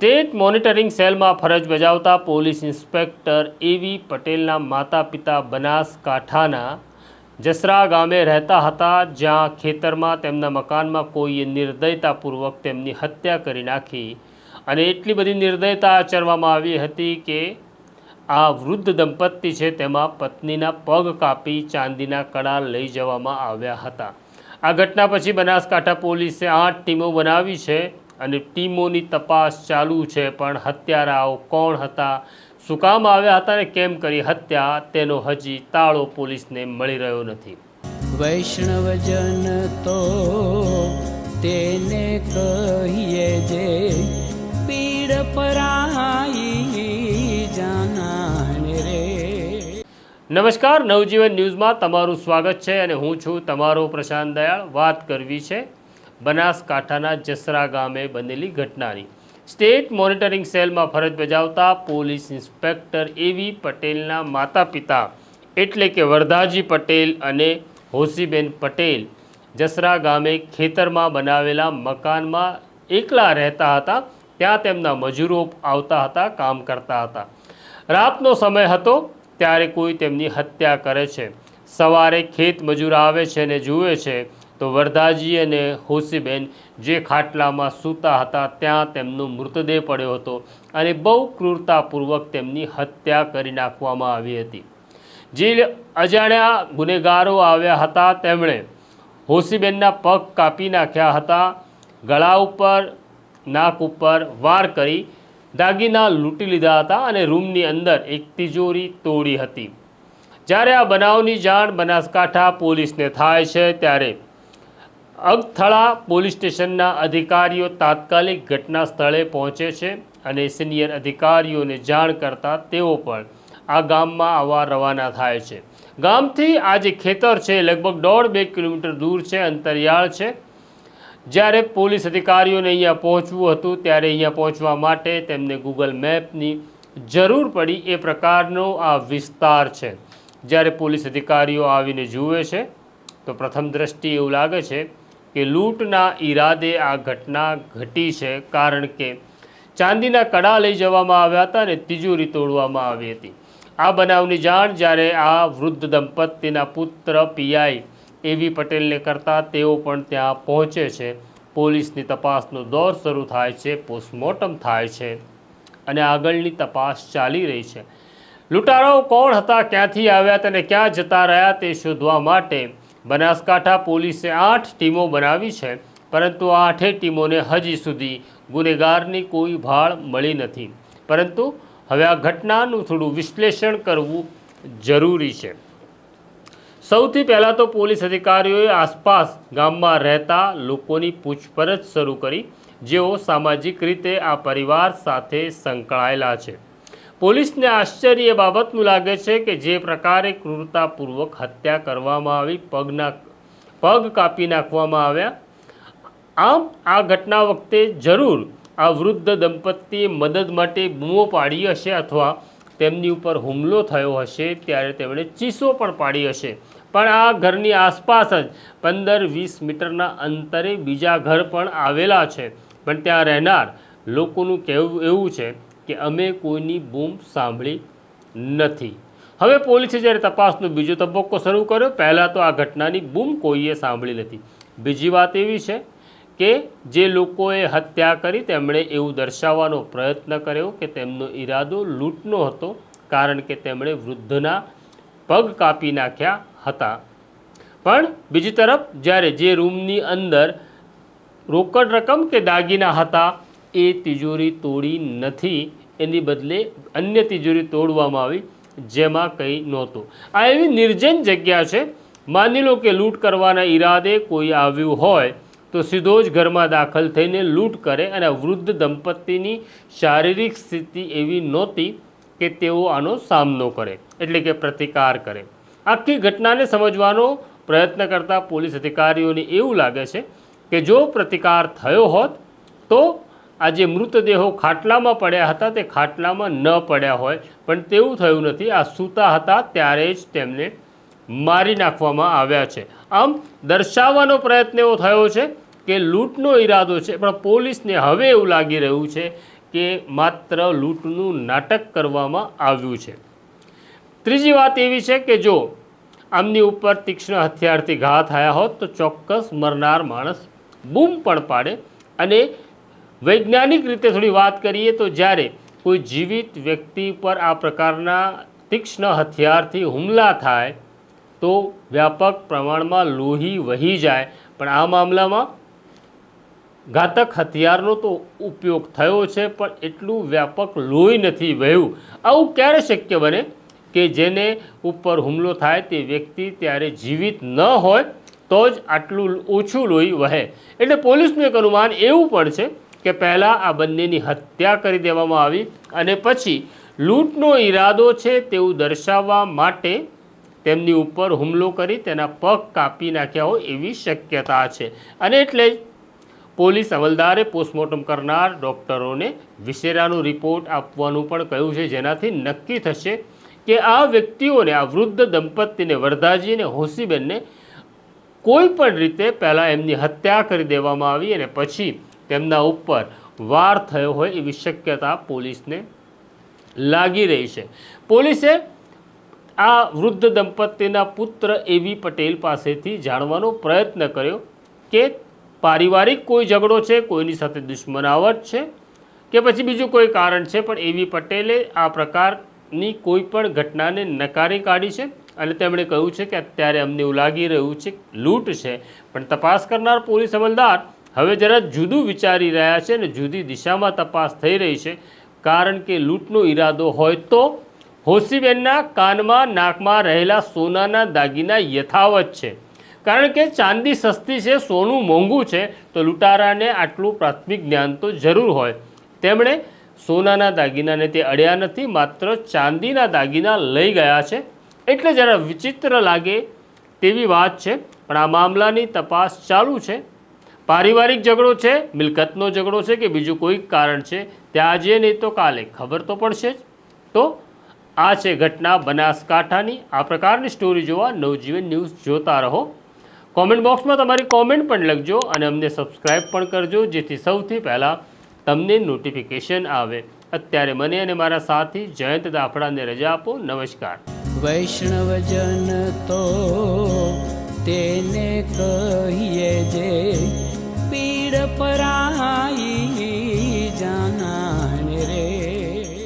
State monitoring સેલમાં ફરજ બજાવતા પોલીસ ઇન્સ્પેક્ટર એવી પટેલના માતા પિતા બનાસકાંઠાના જસરા ગામે રહેતા હતા, જ્યાં ખેતરમાં તેમના મકાનમાં કોઈએ નિર્દયતાપૂર્વક તેમની હત્યા કરી નાખી અને એટલી બધી નિર્દયતા આચરવામાં આવી હતી કે આ વૃદ્ધ દંપતી છે તેમાં પત્નીના પગ કાપી ચાંદીના કડા લઈ જવામાં આવ્યા હતા. આ ઘટના પછી બનાસકાંઠા પોલીસે આઠ ટીમો બનાવી છે. અને ટીમોની તપાસ ચાલુ છે પણ હત્યારાઓ કોણ હતા? શું કામ આવ્યા હતા અને કેમ કરી હત્યા? તેનો હજી તાળો પોલીસને મળી રહ્યો નથી. વૈષ્ણવજન તો તેને કહીએ જે પીડ પરાઈ જાનાને રે. નમસ્કાર નવજીવન ન્યૂઝમાં તમારું સ્વાગત છે અને હું છું તમારો પ્રશાંત દયાળ. વાત કરવી છે બનાસકાંઠાના જસરા ગામે બનેલી ઘટનાની. સ્ટેટ મોનિટરિંગ સેલમાં ફરજ બજાવતા પોલીસ ઇન્સ્પેક્ટર એવી પટેલના માતા પિતા એટલે કે વરદાજી પટેલ અને હોસીબેન પટેલ જસરા ગામે ખેતરમાં બનાવેલા મકાનમાં એકલા રહેતા હતા, ત્યાં તેમના મજૂરો આવતા હતા, કામ કરતા હતા. રાતનો સમય હતો, ત્યારે કોઈ તેમની હત્યા કરે છે. સવારે ખેત મજૂર આવે છે અને જુએ છે તો વરદાજી અને હોસીબેન જે ખાટલામાં સૂતા હતા, ત્યાં તેમનો મૃતદેહ પડ્યો હતો અને બહુ ક્રૂરતાપૂર્વક તેમની હત્યા કરી નાખવામાં આવી હતી. જે અજાણ્યા ગુનેગારો આવ્યા હતા, તેમણે હોસીબેનના પગ કાપી નાખ્યા હતા, ગળા ઉપર, નાક ઉપર વાર કરી દાગીના લૂંટી લીધા હતા અને રૂમની અંદર એક તિજોરી તોડી હતી. જ્યારે આ બનાવની જાણ બનાસકાંઠા પોલીસને થાય છે, ત્યારે અગથળા પોલીસ સ્ટેશનના અધિકારીઓ તાત્કાલિક ઘટના સ્થળે પહોંચે છે અને સિનિયર અધિકારીઓને જાણ કરતા તેઓ પણ આ ગામમાં આવવા રવાના થાય છે. ગામથી આ જે ખેતર છે, લગભગ દોઢ બે કિલોમીટર દૂર છે, અંતરિયાળ છે. જ્યારે પોલીસ અધિકારીઓને અહીંયા પહોંચવું હતું, ત્યારે અહીંયા પહોંચવા માટે તેમને ગૂગલ મેપની જરૂર પડી. એ પ્રકારનો આ વિસ્તાર છે. જ્યારે પોલીસ અધિકારીઓ આવીને જુએ છે, તો પ્રથમ દ્રષ્ટિએ એવું લાગે છે કે લૂંટના ઈરાદે આ ઘટના ઘટી છે કારણ કે ચાંદીના કડા લઈ જવામાં આવ્યા હતા અને તિજોરી તોડવામાં આવી હતી. આ બનાવની જાણ જ્યારે આ વૃદ્ધ દંપતીના પુત્ર પીઆઈ એવી પટેલને કરતા તેઓ પણ ત્યાં પહોંચે છે. પોલીસની તપાસનો દોર શરૂ થાય છે, પોસ્ટમોર્ટમ થાય છે અને આગળની તપાસ ચાલી રહી છે. લૂંટારાઓ કોણ હતા, ક્યાંથી આવ્યા હતા ક્યાં જતા રહ્યા તે શોધવા માટે બનાસકાંઠા પોલીસે આઠ ટીમો બનાવી છે, પરંતુ આ આઠેય ટીમોને હજી સુધી ગુનેગારની કોઈ ભાળ મળી નથી. પરંતુ હવે આ ઘટનાનું થોડું વિશ્લેષણ કરવું જરૂરી છે. સૌથી પહેલાં તો પોલીસ અધિકારીઓએ આસપાસ ગામમાં રહેતા લોકોની પૂછપરછ શરૂ કરી, જેઓ સામાજિક રીતે આ પરિવાર સાથે સંકળાયેલા છે. પોલીસને આશ્ચર્ય બાબતનું લાગે છે કે જે પ્રકારે ક્રૂરતાપૂર્વક હત્યા કરવામાં આવી, પગના, પગ કાપી નાખવામાં આવ્યા. આમ, આ ઘટના વખતે જરૂર આ વૃદ્ધ દંપતીએ મદદ માટે બૂમો પાડી હશે અથવા તેમની ઉપર હુમલો થયો હશે ત્યારે તેમણે ચીસો પણ પાડી હશે. પણ આ ઘરની આસપાસ જ પંદર વીસ મીટરના અંતરે બીજા ઘર પણ આવેલા છે. પણ ત્યાં રહેનાર લોકોનું કહેવું એવું છે કે અમે કોઈની બૂમ સાંભળી નથી. હવે પોલીસે જ્યારે તપાસનો બીજો તબક્કો શરૂ કર્યો, પહેલાં તો આ ઘટનાની બૂમ કોઈએ સાંભળી નથી. બીજી વાત એવી છે કે જે લોકોએ હત્યા કરી, તેમણે એવું દર્શાવવાનો પ્રયત્ન કર્યો કે તેમનો ઈરાદો લૂંટનો હતો, કારણ કે તેમણે વૃદ્ધના પગ કાપી નાખ્યા હતા. પણ બીજી તરફ, જ્યારે જે રૂમની અંદર રોકડ રકમ કે દાગીના હતા એ તિજોરી તોડી નથી, એની બદલે અન્ય તિજોરી તોડવામાં આવી, જેમાં કંઈ નહોતું. આ એવી નિર્જન જગ્યા છે. માની લો કે લૂંટ કરવાના ઈરાદે કોઈ આવ્યું હોય, તો સીધો જ ઘરમાં દાખલ થઈને લૂંટ કરે અને વૃદ્ધ દંપતીની શારીરિક સ્થિતિ એવી નહોતી કે તેઓ આનો સામનો કરે, એટલે કે પ્રતિકાર કરે. આખી ઘટનાને સમજવાનો પ્રયત્ન કરતા પોલીસ અધિકારીઓને એવું લાગે છે કે જો પ્રતિકાર થયો હોત, તો આ જે મૃતદેહો ખાટલામાં પડ્યા હતા તે ખાટલામાં ન પડ્યા હોય, પણ તેવું થયું નથી. આ સૂતા હતા ત્યારે જ તેમને મારી નાખવામાં આવ્યા છે. આમ દર્શાવવાનો પ્રયત્ન એવો થયો છે કે લૂંટનો ઈરાદો છે, પણ પોલીસને હવે એવું લાગી રહ્યું છે કે માત્ર લૂંટનું નાટક કરવામાં આવ્યું છે. ત્રીજી વાત એવી છે કે જો આમની ઉપર તીક્ષ્ણ હથિયારથી ઘા થયા હોત તો ચોક્કસ મરનાર માણસ બૂમ પણ પાડે અને વૈજ્ઞાનિક રીતે થોડી વાત કરીએ તો જ્યારે કોઈ જીવિત વ્યક્તિ પર આ પ્રકારના તીક્ષ્ણ હથિયારથી હુમલા થાય, તો વ્યાપક પ્રમાણમાં લોહી વહી જાય. પણ આ મામલામાં ઘાતક હથિયારનો તો ઉપયોગ થયો છે, પણ એટલું વ્યાપક લોહી નથી વહ્યું. આવું ક્યારે શક્ય બને કે જેને ઉપર હુમલો થાય તે વ્યક્તિ ત્યારે જીવિત ન હોય, તો જ આટલું ઓછું લોહી વહે? એટલે પોલીસનું એક અનુમાન એવું પણ છે કે પહેલાં આ બંનેની હત્યા કરી દેવામાં આવી અને પછી લૂંટનો ઈરાદો છે તેવું દર્શાવવા માટે તેમની ઉપર હુમલો કરી તેના પગ કાપી નાખ્યા હોય એવી શક્યતા છે. અને એટલે પોલીસ અમલદારે પોસ્ટમોર્ટમ કરનાર ડૉક્ટરોને વિશેરાનો રિપોર્ટ આપવાનું પણ કહ્યું છે, જેનાથી નક્કી થશે કે આ વ્યક્તિઓને, આ વૃદ્ધ દંપતીને, વરદાજી અને હોસીબેનને કોઈ પણ રીતે પહેલાં એમની હત્યા કરી દેવામાં આવી અને પછી તેમના ઉપર વાર થયો હોય એવી શક્યતા પોલીસને લાગી રહી છે. પોલીસે આ વૃદ્ધ દંપતીના પુત્ર એવી પટેલ પાસેથી જાણવાનો પ્રયત્ન કર્યો કે પારિવારિક કોઈ ઝઘડો છે, કોઈની સાથે દુશ્મનાવટ છે કે પછી બીજું કોઈ કારણ છે, પણ એવી પટેલે આ પ્રકારની કોઈ પણ ઘટનાને નકારી કાઢી છે અને તેમણે કહ્યું છે કે અત્યારે અમને એવું લાગી રહ્યું છે લૂંટ છે. પણ તપાસ કરનાર પોલીસ અમલદાર હવે જરા જુદું વિચારી રહ્યા છે અને જુદી દિશામાં તપાસ થઈ રહી છે. કારણ કે લૂંટનો ઈરાદો હોય તો હોસીબેનના કાનમાં નાકમાં રહેલા સોનાના દાગીના યથાવત છે. કારણ કે ચાંદી સસ્તી છે, સોનું મોંઘું છે, તો લૂંટારાને આટલું પ્રાથમિક જ્ઞાન તો જરૂર હોય. તેમણે સોનાના દાગીનાને તે અડ્યા નથી, માત્ર ચાંદીના દાગીના લઈ ગયા છે. એટલે જરા વિચિત્ર લાગે તેવી વાત છે. પણ આ મામલાની તપાસ ચાલુ છે. પારિવારિક ઝઘડો છે, મિલકતનો ઝઘડો છે કે બીજું કોઈ કારણ છે ત્યાં આજે નહીં તો કાલે. ખબર તો પડશે જ. તો આ છે ઘટના બનાસકાંઠાની. આ પ્રકારની સ્ટોરી જોવા નવજીવન ન્યૂઝ જોતા રહો. કોમેન્ટ બોક્સમાં તમારી કોમેન્ટ પણ લખજો અને અમને સબસ્ક્રાઈબ પણ કરજો, જેથી સૌથી પહેલાં તમને નોટિફિકેશન આવે. અત્યારે મને અને મારા સાથી જયંત દાફડાને રજા આપો. નમસ્કાર. વૈષ્ણવજન તો તેને કહીએ જે પીડ પરાઈ